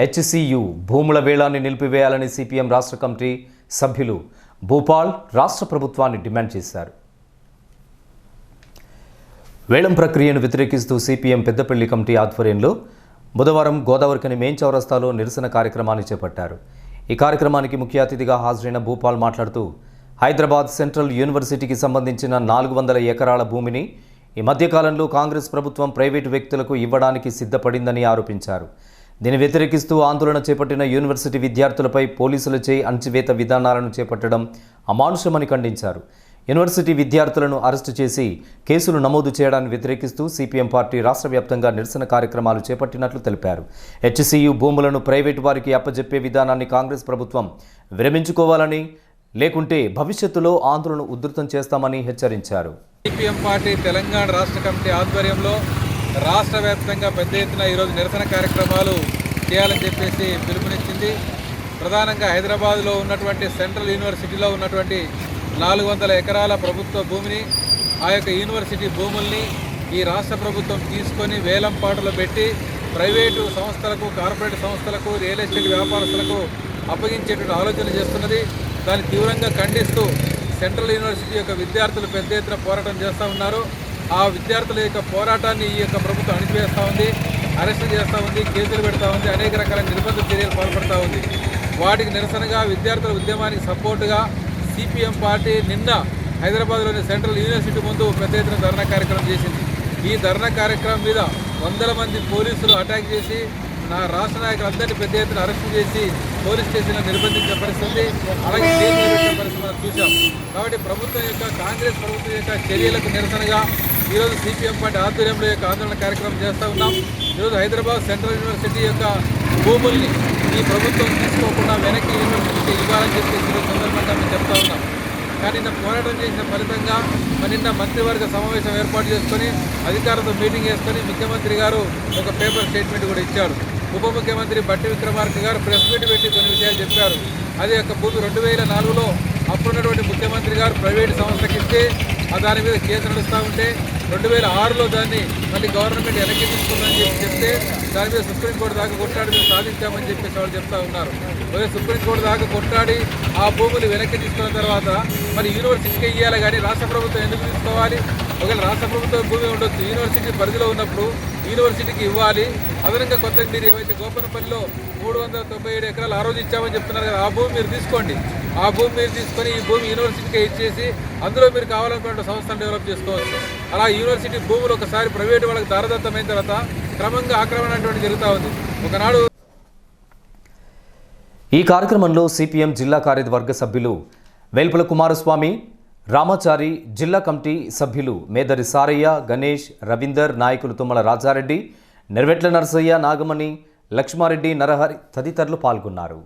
HCU భూముల వేలాన్ని నిలిపివేయాలని CPM రాష్ట్ర committee సభ్యులు భూపాల్ రాష్ట్ర ప్రభుత్వాన్ని డిమాండ్ చేశారు. వేలం ప్రక్రియను వ్యతిరేకిస్తూ సిపిఎం పెద్దపల్లి కమిటీ ఆధ్వర్యంలో బుధవారం గోదావరికని మెయిన్ చౌరస్తాలో నిరసన కార్యక్రమాన్ని చేపట్టారు. ఈ కార్యక్రమానికి ముఖ్య అతిథిగా హాజరైన భూపాల్ మాట్లాడుతూ హైదరాబాద్ సెంట్రల్ యూనివర్సిటీకి సంబంధించిన నాలుగు వందల ఎకరాల భూమిని ఈ మధ్యకాలంలో కాంగ్రెస్ ప్రభుత్వం ప్రైవేటు వ్యక్తులకు ఇవ్వడానికి సిద్ధపడిందని ఆరోపించారు. దీన్ని వ్యతిరేకిస్తూ ఆందోళన చేపట్టిన యూనివర్సిటీ విద్యార్థులపై పోలీసులచే అణచివేత విధానాలను చేపట్టడం అమానుషమని ఖండించారు. యూనివర్సిటీ విద్యార్థులను అరెస్టు చేసి కేసులు నమోదు చేయడాన్ని వ్యతిరేకిస్తూ సిపిఎం పార్టీ రాష్ట్ర వ్యాప్తంగా నిరసన కార్యక్రమాలు చేపట్టినట్లు తెలిపారు. హెచ్సియు భూములను ప్రైవేటు వారికి అప్పజెప్పే విధానాన్ని కాంగ్రెస్ ప్రభుత్వం విరమించుకోవాలని లేకుంటే భవిష్యత్తులో ఆందోళన ఉధృతం చేస్తామని హెచ్చరించారు. సిపిఎం పార్టీ తెలంగాణ రాష్ట్ర కమిటీ ఆధ్వర్యంలో రాష్ట్ర వ్యాప్తంగా పెద్ద ఎత్తున ఈరోజు నిరసన కార్యక్రమాలు చేయాలని చెప్పేసి పిలుపునిచ్చింది. ప్రధానంగా హైదరాబాద్లో ఉన్నటువంటి సెంట్రల్ యూనివర్సిటీలో ఉన్నటువంటి నాలుగు వందల ఎకరాల ప్రభుత్వ భూమిని ఆ యొక్క యూనివర్సిటీ భూముల్ని ఈ రాష్ట్ర ప్రభుత్వం తీసుకొని వేలం పాటలు పెట్టి ప్రైవేటు సంస్థలకు కార్పొరేట్ సంస్థలకు రియల్ ఎస్టేట్ వ్యాపారస్తులకు అప్పగించేటువంటి ఆలోచన చేస్తున్నది. దాన్ని తీవ్రంగా ఖండిస్తూ సెంట్రల్ యూనివర్సిటీ యొక్క విద్యార్థులు పెద్ద ఎత్తున పోరాటం చేస్తూ ఉన్నారు. ఆ విద్యార్థుల యొక్క పోరాటాన్ని ఈ యొక్క ప్రభుత్వం అణిచివేస్తూ ఉంది. అరెస్ట్ చేస్తూ ఉంది కేసులు పెడతా ఉంది అనేక రకాల నిర్బంధ చర్యలు పాల్పడుతూ ఉంది. వాటికి నిరసనగా విద్యార్థుల ఉద్యమానికి సపోర్టుగా సిపిఎం పార్టీ నిన్న హైదరాబాద్లోని సెంట్రల్ యూనివర్సిటీ ముందు పెద్ద ఎత్తున ధర్నా కార్యక్రమం చేసింది. ఈ ధర్నా కార్యక్రమం మీద వందల మంది పోలీసులు అటాక్ చేసి నా రాష్ట్ర నాయకులందరినీ పెద్ద ఎత్తున అరెస్ట్ చేసి పోలీస్ స్టేషన్లో నిర్బంధించిన పరిస్థితి అలాగే పరిస్థితి మనం చూసాం కాబట్టి ప్రభుత్వం యొక్క కాంగ్రెస్ ప్రభుత్వం యొక్క చర్యలకు నిరసనగా ఈరోజు సిపిఎం పార్టీ ఆధ్వర్యంలో యొక్క ఆందోళన కార్యక్రమం చేస్తూ ఉన్నాం. ఈరోజు హైదరాబాద్ సెంట్రల్ యూనివర్సిటీ యొక్క భూముల్ని ఈ ప్రభుత్వం తీసుకోకుండా వెనక్కి యూనివర్సిటీకి ఇవ్వాలని చెప్పేసి ఈరోజు సందర్భంగా మేము చెప్తా ఉన్నాం. కానీ నిన్న పోరాటం చేసిన ఫలితంగా మరి నిన్న మంత్రివర్గ సమావేశం ఏర్పాటు చేసుకొని అధికారులతో మీటింగ్ చేసుకొని ముఖ్యమంత్రి గారు ఒక పేపర్ స్టేట్మెంట్ కూడా ఇచ్చారు. ఉప ముఖ్యమంత్రి బట్టి విక్రమార్క గారు ప్రెస్ మీట్ పెట్టి కొన్ని విషయాలు చెప్పారు. అది యొక్క భూమి రెండు వేల నాలుగులో అప్పుడున్నటువంటి ముఖ్యమంత్రి గారు ప్రైవేటు సంస్థకి ఇస్తే ఆ దాని మీద కేసు నడుస్తూ ఉంటే రెండు వేల ఆరులో దాన్ని మళ్ళీ గవర్నమెంట్ వెనక్కి తీసుకుందని చెప్పి చెప్తే దాని మీద సుప్రీంకోర్టు దాకా కొట్లాడి మేము సాధించామని చెప్పేసి వాళ్ళు చెప్తా ఉన్నారు. అదే సుప్రీంకోర్టు దాకా కొట్లాడి ఆ భూములు వెనక్కి తీసుకున్న తర్వాత మరి యూనివర్సిటీకి ఇవ్వాలి కానీ రాష్ట్ర ప్రభుత్వం ఎందుకు తీసుకోవాలి? ఒకవేళ రాష్ట్ర ప్రభుత్వం భూమి ఉండొచ్చు యూనివర్సిటీ పరిధిలో ఉన్నప్పుడు యూనివర్సిటీకి ఇవ్వాలి. అదనంగా కొత్త మీరు ఏవైతే గోపనపల్లిలో మూడు వందల తొంభై ఏడు ఎకరాలు ఆ రోజు ఇచ్చామని చెప్తున్నారు కదా ఆ భూమి మీరు తీసుకోండి. ఆ భూమి మీరు తీసుకొని ఈ భూమి యూనివర్సిటీకి ఇచ్చేసి అందులో మీరు కావాలనుకున్న సంస్థను డెవలప్ చేసుకోవచ్చు. అలా యూనివర్సిటీ భూములు ఒకసారి ప్రైవేటు వాళ్ళకి దారదత్తమైన తర్వాత క్రమంగా ఆక్రమణ అటువంటి జరుగుతూ ఉంది. ఒకనాడు ఈ కార్యక్రమంలో సిపిఎం జిల్లా కార్యవర్గ సభ్యులు వేల్పుల కుమారస్వామి రామాచారి జిల్లా కమిటీ సభ్యులు మేదరి సారయ్య గణేష్ రవీందర్ నాయకులు తుమ్మల రాజారెడ్డి నెరవెట్ల నరసయ్య నాగమణి లక్ష్మారెడ్డి నరహరి తదితరులు పాల్గొన్నారు.